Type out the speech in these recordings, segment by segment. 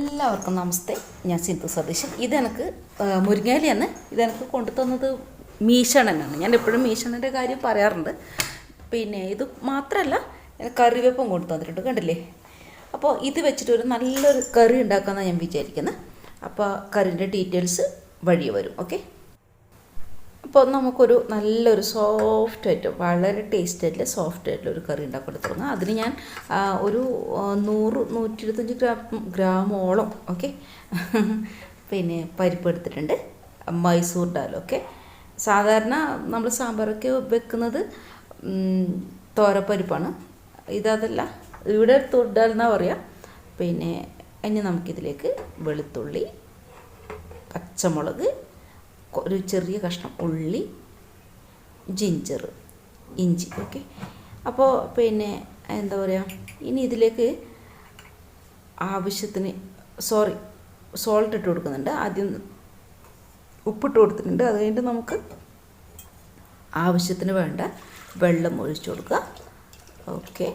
എല്ലാവർക്കും നമസ്തേ. ഞാൻ സിന്ധു സതീശൻ. ഇതെനിക്ക് മുരിങ്ങേലിയാണ് ഇതെനിക്ക് കൊണ്ടു തന്നത് മീശണനാണ്. ഞാൻ എപ്പോഴും മീശണന്റെ കാര്യം പറയാറുണ്ട്. പിന്നെ ഇത് മാത്രമല്ല കറിവേപ്പം കൊണ്ടു തന്നിട്ടുണ്ട് കണ്ടില്ലേ? അപ്പോൾ ഇത് വെച്ചിട്ട് ഒരു നല്ലൊരു കറി ഉണ്ടാക്കാമെന്നാണ് ഞാൻ വിചാരിക്കുന്നത് അപ്പോൾ കറിന്റെ ഡീറ്റെയിൽസ് വഴി വരും. ഓക്കെ അപ്പോൾ നമുക്കൊരു നല്ലൊരു സോഫ്റ്റ് ആയിട്ട് വളരെ ടേസ്റ്റ് ആയിട്ടുള്ള സോഫ്റ്റ് ആയിട്ടുള്ള ഒരു കറി ഉണ്ടാക്കി തുടങ്ങാം അതിന് ഞാൻ ഒരു നൂറ് നൂറ്റി ഇരുപത്തഞ്ച് ഗ്രാം ഗ്രാമോളം ഓക്കെ പിന്നെ പരിപ്പ് എടുത്തിട്ടുണ്ട്. മൈസൂർ ഡാലൊക്കെ സാധാരണ നമ്മൾ സാമ്പാറൊക്കെ വെക്കുന്നത് തോരപ്പരിപ്പാണ്. ഇതതല്ല ഇവിടെ തുഡാൽ എന്നാ പറയുക പിന്നെ ഇനി നമുക്കിതിലേക്ക് വെളുത്തുള്ളി പച്ചമുളക് ഒരു ചെറിയ കഷ്ണം ഉള്ളി ജിഞ്ചർ ഇഞ്ചി ഓക്കെ അപ്പോൾ പിന്നെ എന്താ പറയുക ഇനി ഇതിലേക്ക് ആവശ്യത്തിന് സോറി സോൾട്ട് ഇട്ട് കൊടുക്കുന്നുണ്ട്. ആദ്യം ഉപ്പിട്ട് കൊടുത്തിട്ടുണ്ട്. അത് കഴിഞ്ഞിട്ട് നമുക്ക് ആവശ്യത്തിന് വേണ്ട വെള്ളം ഒഴിച്ചു കൊടുക്കുക. ഓക്കെ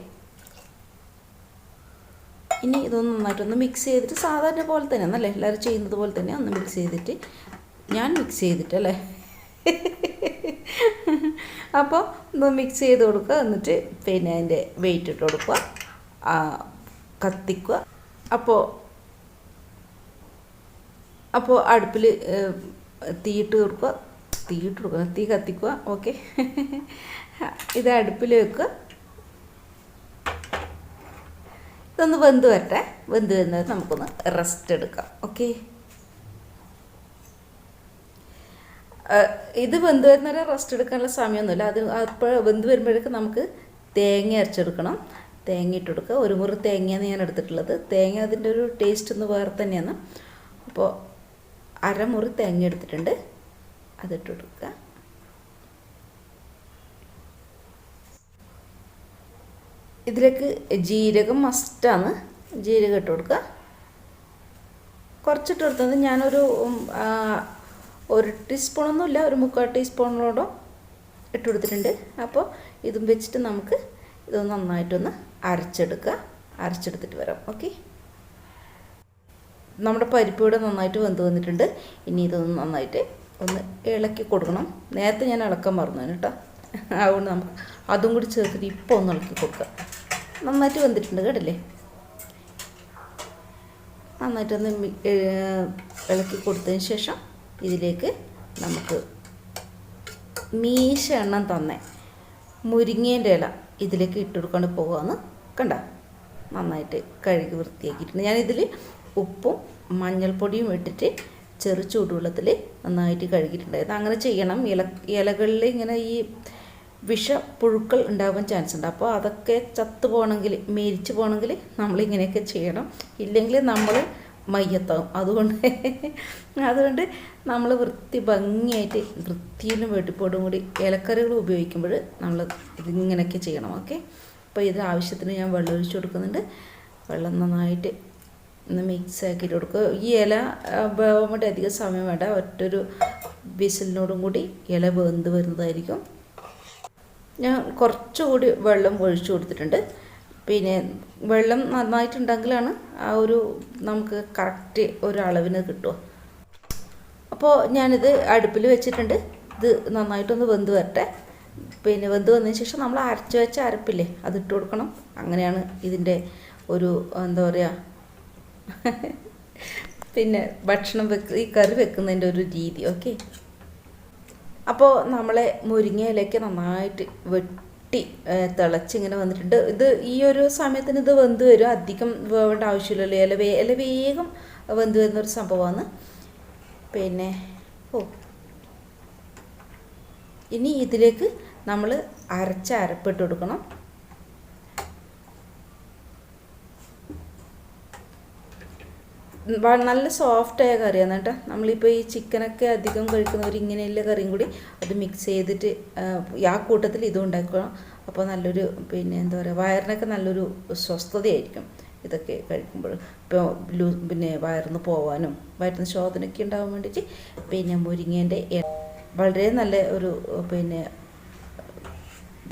ഇനി ഇതൊന്ന് നന്നായിട്ടൊന്ന് മിക്സ് ചെയ്തിട്ട് സാധാരണ പോലെ തന്നെ എന്നല്ലേ എല്ലാവരും ചെയ്യുന്നത് പോലെ തന്നെ ഒന്ന് മിക്സ് ചെയ്തിട്ട് ഞാൻ മിക്സ് ചെയ്തിട്ടല്ലേ? അപ്പോൾ മിക്സ് ചെയ്ത് കൊടുക്കുക. എന്നിട്ട് പിന്നെ അതിന്റെ വെയിറ്റ് ഇട്ട് കൊടുക്കുക. കത്തിക്കുക. അപ്പോൾ അപ്പോൾ അടുപ്പിൽ തീയിട്ട് കൊടുക്കുക. തീയിട്ട് കൊടുക്കുക. തീ കത്തിക്കുക. ഓക്കെ. ഇത് അടുപ്പിൽ വെക്കുക. ഇതൊന്ന് വെന്ത് വരട്ടെ. വെന്ത് വരുന്നത് നമുക്കൊന്ന് റെസ്റ്റ് എടുക്കാം. ഓക്കെ. ഇത് വെന്ത് വരുന്നവരെ റെസ്റ്റ് എടുക്കാനുള്ള സമയമൊന്നുമില്ല അത് അപ്പോൾ വെന്ത് വരുമ്പോഴേക്ക് നമുക്ക് തേങ്ങ അരച്ചെടുക്കണം. തേങ്ങ ഇട്ടെടുക്കുക ഒരു മുറി തേങ്ങയാണ് ഞാൻ എടുത്തിട്ടുള്ളത്. തേങ്ങ അതിന്റെ ഒരു ടേസ്റ്റ് ഒന്ന് വേറെ തന്നെയാണ്. അപ്പോൾ അരമുറി തേങ്ങ എടുത്തിട്ടുണ്ട്. അതിട്ട് കൊടുക്കുക. ഇതിലേക്ക് ജീരകം മസ്റ്റാണ് ജീരകം ഇട്ട് കൊടുക്കുക. കുറച്ചിട്ട് കൊടുത്തത് ഞാനൊരു ഒരു ടീസ്പൂണൊന്നുമില്ല ഒരു മുക്കാൽ ടീസ്പൂണിനോടോ ഇട്ട് കൊടുത്തിട്ടുണ്ട് അപ്പോൾ ഇതും വെച്ചിട്ട് നമുക്ക് ഇത് നന്നായിട്ടൊന്ന് അരച്ചെടുക്കുക. അരച്ചെടുത്തിട്ട് വരാം. ഓക്കെ? നമ്മുടെ പരിപ്പ് ഇവിടെ നന്നായിട്ട് വെന്ത് വന്നിട്ടുണ്ട്. ഇനി ഇതൊന്ന് നന്നായിട്ട് ഒന്ന് ഇളക്കി കൊടുക്കണം. നേരത്തെ ഞാൻ ഇളക്കാൻ മറന്നു കേട്ടോ. അതുകൊണ്ട് നമുക്ക് അതും കൂടി ചേർത്തിട്ട് ഇപ്പോൾ ഒന്ന് ഇളക്കി കൊടുക്കുക നന്നായിട്ട് വെന്തിട്ടുണ്ട് കേട്ടില്ലേ? നന്നായിട്ടൊന്ന് ഇളക്കി കൊടുത്തതിന് ശേഷം ഇതിലേക്ക് നമുക്ക് മീശ എണ്ണം തന്നെ മുരിങ്ങേന്റെ ഇല ഇതിലേക്ക് ഇട്ട് കൊടുക്കാണ്ട് പോകുകയെന്ന് കണ്ട. നന്നായിട്ട് കഴുകി വൃത്തിയാക്കിയിട്ടുണ്ട്. ഞാനിതിൽ ഉപ്പും മഞ്ഞൾപ്പൊടിയും ഇട്ടിട്ട് ചെറു ചൂടുവെള്ളത്തിൽ നന്നായിട്ട് കഴുകിയിട്ടുണ്ടായിരുന്നു. അങ്ങനെ ചെയ്യണം. ഇല ഇലകളിൽ ഇങ്ങനെ ഈ വിഷ പുഴുക്കൾ ഉണ്ടാവാൻ ചാൻസ് ഉണ്ട്. അപ്പോൾ അതൊക്കെ ചത്തു പോകണമെങ്കിൽ മേരിച്ച് പോകണമെങ്കിൽ നമ്മളിങ്ങനെയൊക്കെ ചെയ്യണം. ഇല്ലെങ്കിൽ നമ്മൾ മയ്യത്താവും. അതുകൊണ്ട് അതുകൊണ്ട് നമ്മൾ വൃത്തി ഭംഗിയായിട്ട് വൃത്തിയിലും വെട്ടിപ്പോടും കൂടി ഇലക്കറികൾ ഉപയോഗിക്കുമ്പോൾ നമ്മൾ ഇതിങ്ങനെയൊക്കെ ചെയ്യണം. ഓക്കെ? അപ്പോൾ ഇത് ആവശ്യത്തിന് ഞാൻ വെള്ളം ഒഴിച്ച് കൊടുക്കുന്നുണ്ട്. വെള്ളം നന്നായിട്ട് ഒന്ന് മിക്സ് ആക്കിയിട്ട് കൊടുക്കുക. ഈ ഇല വേവാൻ അധികം സമയം വേണ്ട. ഒറ്റൊരു വിസിലിനോടും കൂടി ഇല വെന്ത് വരുന്നതായിരിക്കും. ഞാൻ കുറച്ചുകൂടി വെള്ളം ഒഴിച്ചു കൊടുത്തിട്ടുണ്ട്. പിന്നെ വെള്ളം നന്നായിട്ടുണ്ടെങ്കിലാണ് ആ ഒരു നമുക്ക് കറക്റ്റ് ഒരു അളവിന് കിട്ടുക. അപ്പോൾ ഞാനിത് അടുപ്പിൽ വെച്ചിട്ടുണ്ട്. ഇത് നന്നായിട്ടൊന്ന് വെന്ത് വരട്ടെ. പിന്നെ വെന്ത് വന്നതിന് ശേഷം നമ്മൾ അരച്ച് വെച്ച അരപ്പില്ലേ അത് ഇട്ട് കൊടുക്കണം. അങ്ങനെയാണ് ഇതിന്റെ ഒരു എന്താ പറയുക പിന്നെ ഭക്ഷണം വെക്ക് ഈ കറി വെക്കുന്നതിന്റെ ഒരു രീതി ഓക്കെ? അപ്പോൾ നമ്മളെ മുരിങ്ങയിലേക്ക് നന്നായിട്ട് വെട്ടി ഏ, തിളച്ചിങ്ങനെ വന്നിട്ടുണ്ട്. ഇത് ഈ ഒരു സമയത്തിന് ഇത് വെന്ത് വരും. അധികം വേവേണ്ട ആവശ്യമില്ലല്ലോ. ഇല വേ ഇല വേഗം വെന്ത് വരുന്ന ഒരു സംഭവമാണ്. പിന്നെ ഓ. ഇനി ഇതിലേക്ക് നമ്മൾ അരച്ച അരപ്പിട്ട് കൊടുക്കണം. നല്ല സോഫ്റ്റായ കറിയാണ് കേട്ടോ. നമ്മളിപ്പോൾ ഈ ചിക്കനൊക്കെ അധികം കഴിക്കുന്നവർ ഇങ്ങനെയുള്ള കറിയും കൂടി അത് മിക്സ് ചെയ്തിട്ട് ആ, കൂട്ടത്തിൽ ഇതും ഉണ്ടാക്കണം. അപ്പോൾ നല്ലൊരു പിന്നെ എന്താ പറയുക വയറിനൊക്കെ നല്ലൊരു സ്വസ്ഥതയായിരിക്കും ഇതൊക്കെ കഴിക്കുമ്പോൾ. ഇപ്പോൾ ലൂ പിന്നെ വയറിന്ന് പോവാനും വയറ്റിന് ശോധനയ്ക്ക് ഉണ്ടാകാൻ വേണ്ടിയിട്ട് പിന്നെ മുരിങ്ങേന്റെ വളരെ നല്ല ഒരു പിന്നെ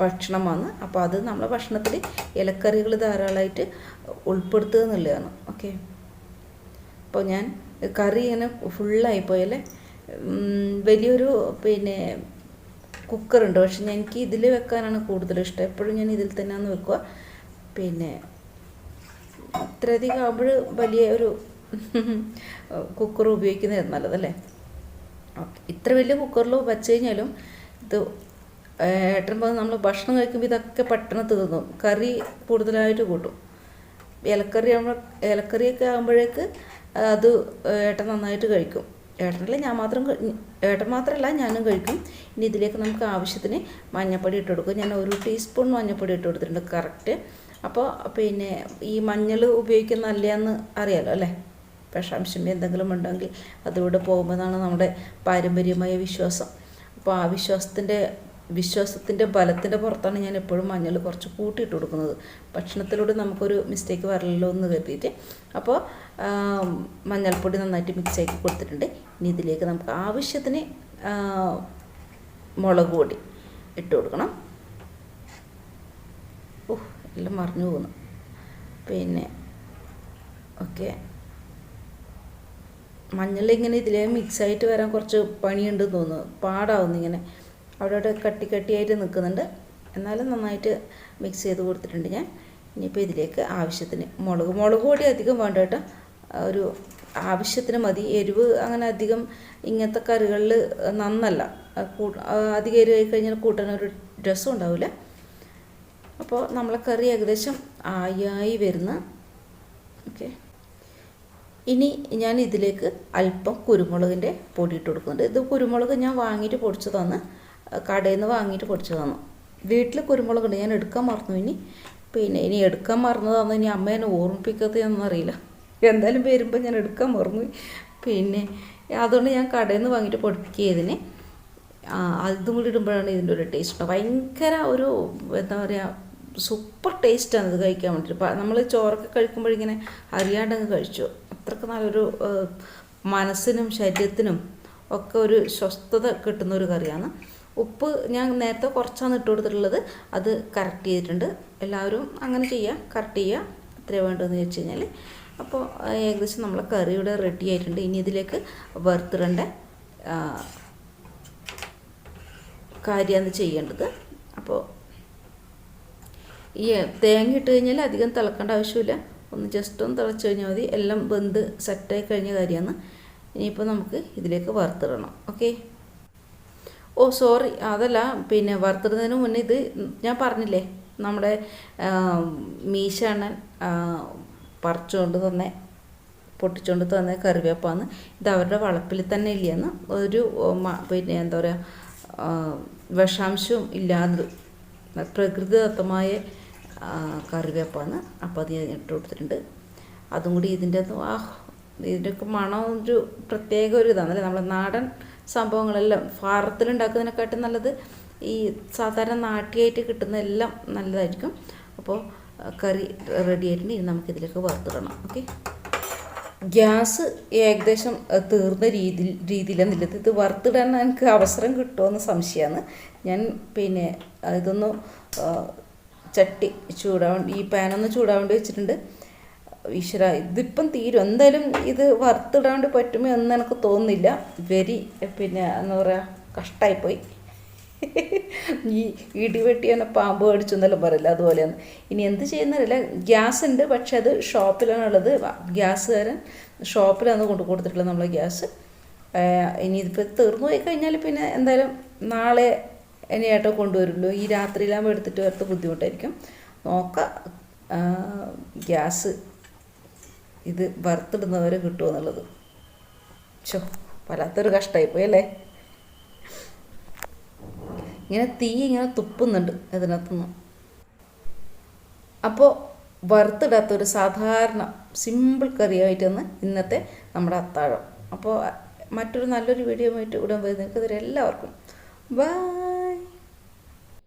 ഭക്ഷണമാണ്. അപ്പോൾ അത് നമ്മളെ ഭക്ഷണത്തിൽ ഇലക്കറികൾ ധാരാളമായിട്ട് ഉൾപ്പെടുത്തുക എന്നുള്ളതാണ്. ഓക്കെ? അപ്പോൾ ഞാൻ കറി ഇങ്ങനെ ഫുള്ളായിപ്പോയല്ലേ ഉം, വലിയൊരു പിന്നെ കുക്കറുണ്ട് പക്ഷെ എനിക്ക് ഇതിൽ വെക്കാനാണ് കൂടുതൽ ഇഷ്ടം. എപ്പോഴും ഞാൻ ഇതിൽ തന്നെയാണ് വെക്കുക. പിന്നെ ഇത്രയധികം ആകുമ്പോൾ വലിയ ഒരു കുക്കർ ഉപയോഗിക്കുന്നത് നല്ലതല്ലേ? ഓക്കെ. ഇത്ര വലിയ കുക്കറിൽ വെച്ച് കഴിഞ്ഞാലും ഇത് ഏട്ടൻ പറഞ്ഞ് നമ്മൾ ഭക്ഷണം കഴിക്കുമ്പോൾ ഇതൊക്കെ പെട്ടെന്ന് തീർന്നു. കറി കൂടുതലായിട്ട് കൂട്ടും. ഇലക്കറി ആകുമ്പോൾ ഇലക്കറിയൊക്കെ ആകുമ്പോഴേക്ക് അത് ഏട്ടൻ നന്നായിട്ട് കഴിക്കും. ഏട്ടനല്ല ഞാൻ മാത്രം ഏട്ടൻ മാത്രമല്ല ഞാനും കഴിക്കും. ഇനി ഇതിലേക്ക് നമുക്ക് ആവശ്യത്തിന് മഞ്ഞൾപ്പൊടി ഇട്ട് കൊടുക്കും. ഞാൻ ഒരു ടീസ്പൂൺ മഞ്ഞൾപ്പൊടി ഇട്ട് കൊടുത്തിട്ടുണ്ട് കറക്റ്റ്. അപ്പോൾ പിന്നെ ഈ മഞ്ഞൾ ഉപയോഗിക്കുന്ന നല്ലതെന്ന് അറിയാലോ അല്ലേ? വിഷാംശം എന്തെങ്കിലും ഉണ്ടെങ്കിൽ അതിലൂടെ പോകുമെന്നാണ് നമ്മുടെ പാരമ്പര്യമായ വിശ്വാസം. അപ്പോൾ ആ വിശ്വാസത്തിന്റെ വിശ്വാസത്തിന്റെ ബലത്തിന്റെ പുറത്താണ് ഞാൻ എപ്പോഴും മഞ്ഞൾ കുറച്ച് കൂട്ടിയിട്ട് കൊടുക്കുന്നത്. ഭക്ഷണത്തിലൂടെ നമുക്കൊരു മിസ്റ്റേക്ക് വരല്ലോ എന്ന് കരുതിയിട്ട്. അപ്പോൾ മഞ്ഞൾപ്പൊടി നന്നായിട്ട് മിക്സ് ആക്കി കൊടുത്തിട്ടുണ്ട്. ഇനി ഇതിലേക്ക് നമുക്ക് ആവശ്യത്തിന് മുളക് പൊടി ഇട്ട് കൊടുക്കണം. ഓഹ് എല്ലാം മറിഞ്ഞു പോകുന്നു പിന്നെ ഓക്കെ. മഞ്ഞൾ ഇങ്ങനെ മിക്സ് ആയിട്ട് വരാൻ കുറച്ച് പണിയുണ്ടെന്ന് തോന്നുന്നു. പാടാവുന്നു ഇങ്ങനെ അവിടെ അവിടെ കട്ടി കട്ടിയായിട്ട് നിൽക്കുന്നുണ്ട്. എന്നാലും നന്നായിട്ട് മിക്സ് ചെയ്ത് കൊടുത്തിട്ടുണ്ട് ഞാൻ. ഇനിയിപ്പോൾ ഇതിലേക്ക് ആവശ്യത്തിന് മുളക്. മുളക് പൊടി അധികം വേണ്ട കേട്ടോ. ഒരു ആവശ്യത്തിന് മതി. എരിവ് അങ്ങനെ അധികം ഇങ്ങനത്തെ കറികളിൽ നന്നല്ല. അധികം എരിവായി കഴിഞ്ഞാൽ കൂട്ടാൻ ഒരു രസം ഉണ്ടാവില്ല. അപ്പോൾ നമ്മളെ കറി ഏകദേശം ആയി വരുന്ന ഓക്കെ. ഇനി ഞാൻ ഇതിലേക്ക് അല്പം കുരുമുളകിന്റെ പൊടി ഇട്ട് കൊടുക്കുന്നുണ്ട്. ഇത് കുരുമുളക് ഞാൻ വാങ്ങിയിട്ട് പൊടിച്ചതാണ്. കടയിൽ നിന്ന് വാങ്ങിയിട്ട് തന്നു. വീട്ടിൽ കുരുമുളകുണ്ട് ഞാൻ എടുക്കാൻ മറന്നു. ഇനി പിന്നെ ഇനി എടുക്കാൻ മറന്നതാണെന്ന് ഇനി അമ്മ എന്നെ ഓർമ്മിപ്പിക്കാത്തതെന്നൊന്നും അറിയില്ല. എന്തായാലും വരുമ്പോൾ ഞാൻ എടുക്കാൻ മറന്നു. പിന്നെ അതുകൊണ്ട് ഞാൻ കടയിൽ നിന്ന് വാങ്ങിയിട്ട് പൊടിപ്പിക്കിയതിന് അതും കൂടി ഇടുമ്പോഴാണ് ഇതിന്റെ ഒരു ടേസ്റ്റ് ഭയങ്കര ഒരു എന്താ പറയുക സൂപ്പർ ടേസ്റ്റാണ് ഇത് കഴിക്കാൻ വേണ്ടിയിട്ട്. നമ്മൾ ചോറൊക്കെ കഴിക്കുമ്പോഴിങ്ങനെ അറിയാണ്ടങ്ങ് കഴിച്ചു. അത്രയ്ക്ക് നല്ലൊരു മനസ്സിനും ശരീരത്തിനും ഒക്കെ ഒരു സ്വസ്ഥത കിട്ടുന്ന ഒരു കറിയാണ്. ഉപ്പ് ഞാൻ നേരത്തെ കുറച്ചാണ് ഇട്ട് കൊടുത്തിട്ടുള്ളത്. അത് കറക്റ്റ് ചെയ്തിട്ടുണ്ട്. എല്ലാവരും അങ്ങനെ ചെയ്യുക കറക്റ്റ് ചെയ്യുക എത്ര വേണ്ടതെന്ന് വെച്ച് കഴിഞ്ഞാൽ അപ്പോൾ ഏകദേശം നമ്മളെ കറി ഇവിടെ റെഡി ആയിട്ടുണ്ട്. ഇനി ഇതിലേക്ക് വറുത്തിടേണ്ട കാര്യമാണ് ചെയ്യേണ്ടത്. അപ്പോൾ ഈ തേങ്ങ ഇട്ട് കഴിഞ്ഞാൽ അധികം തിളക്കേണ്ട ആവശ്യമില്ല. ഒന്ന് ജസ്റ്റ് ഒന്ന് തിളച്ച് കഴിഞ്ഞാൽ മതി. എല്ലാം വെന്ത് സെറ്റായി കഴിഞ്ഞ കാര്യമാണ് ഇനിയിപ്പോൾ നമുക്ക് ഇതിലേക്ക് വറുത്തിടണം. ഓക്കെ ഓ സോറി അതല്ല പിന്നെ വറുത്തിടുന്നതിന് മുന്നേ ഇത് ഞാൻ പറഞ്ഞില്ലേ നമ്മുടെ മീശാണ് പറിച്ചുകൊണ്ട് തന്നെ പൊട്ടിച്ചുകൊണ്ട് തന്നെ കറിവേപ്പാന്ന് ഇത് അവരുടെ വളപ്പിൽ തന്നെ ഇല്ലയെന്ന് ഒരു പിന്നെ എന്താ പറയുക വിഷാംശവും ഇല്ലാതെ പ്രകൃതിദത്തമായ കറിവേപ്പാണ് അപ്പോൾ അത് ഞാൻ ഇട്ട് കൊടുത്തിട്ടുണ്ട്. അതും കൂടി ഇതിന്റെ ആ ഇതിന്റെയൊക്കെ മണം ഒരു പ്രത്യേക ഒരു ഇതാണല്ലേ നമ്മുടെ നാടൻ സംഭവങ്ങളെല്ലാം ഫാറത്തിലുണ്ടാക്കുന്നതിനെക്കാട്ടും നല്ലത് ഈ സാധാരണ നാട്ടിയായിട്ട് കിട്ടുന്നതെല്ലാം നല്ലതായിരിക്കും. അപ്പോൾ കറി റെഡി ആയിട്ടുണ്ട്. ഇനി നമുക്കിതിലേക്ക് വറുത്തിടണം. ഓക്കെ? ഗ്യാസ് ഏകദേശം തീർന്ന തീർന്ന രീതി നിലത്ത് ഇത് വറുത്തിടാൻ എനിക്ക് അവസരം കിട്ടുമെന്ന് സംശയമാണ്. ഞാൻ പിന്നെ ഇതൊന്ന് ചട്ടി ചൂടാവാൻ ഈ പാനൊന്ന് ചൂടാവേണ്ടി വെച്ചിട്ടുണ്ട്. ഈശ്വര ഇതിപ്പം തീരും. എന്തായാലും ഇത് വറുത്തിടാണ്ട് പറ്റുമോ എന്ന് എനിക്ക് തോന്നുന്നില്ല. വെരി പിന്നെ എന്താ പറയുക കഷ്ടമായിപ്പോയി ഈ ഇടിവെട്ടി തന്നെ പാമ്പ് കടിച്ചു എന്നെല്ലാം പറയില്ല അതുപോലെയാണ്. ഇനി എന്ത് ചെയ്യുന്നറിയില്ല. ഗ്യാസ് ഉണ്ട് പക്ഷെ അത് ഷോപ്പിലാണുള്ളത്. ഗ്യാസുകാരൻ ഷോപ്പിലാണ് കൊണ്ടു കൊടുത്തിട്ടുള്ളത് നമ്മളെ ഗ്യാസ്. ഇനി ഇതിപ്പോൾ തീർന്നു പോയി കഴിഞ്ഞാൽ പിന്നെ എന്തായാലും നാളെ ഇനി ഏട്ടോ കൊണ്ടുവരുള്ളൂ. ഈ രാത്രിയിലാകുമ്പോൾ എടുത്തിട്ട് വരത്ത് ബുദ്ധിമുട്ടായിരിക്കും. നോക്കാം. ഗ്യാസ് ഇത് വറുത്തിടുന്നവരെ കിട്ടുമെന്നുള്ളത് ചോ വല്ലാത്തൊരു കഷ്ടമായിപ്പോയി അല്ലേ? ഇങ്ങനെ തീ ഇങ്ങനെ തുപ്പുന്നുണ്ട് ഇതിനകത്തുനിന്ന്. അപ്പോൾ വറുത്തിടാത്ത ഒരു സാധാരണ സിമ്പിൾ കറിയായിട്ടാണ് ഇന്നത്തെ നമ്മുടെ അത്താഴം. അപ്പോൾ മറ്റൊരു നല്ലൊരു വീഡിയോ ആയിട്ട് ഉടൻ വരുന്നതിന് എല്ലാവർക്കും. ബൈ.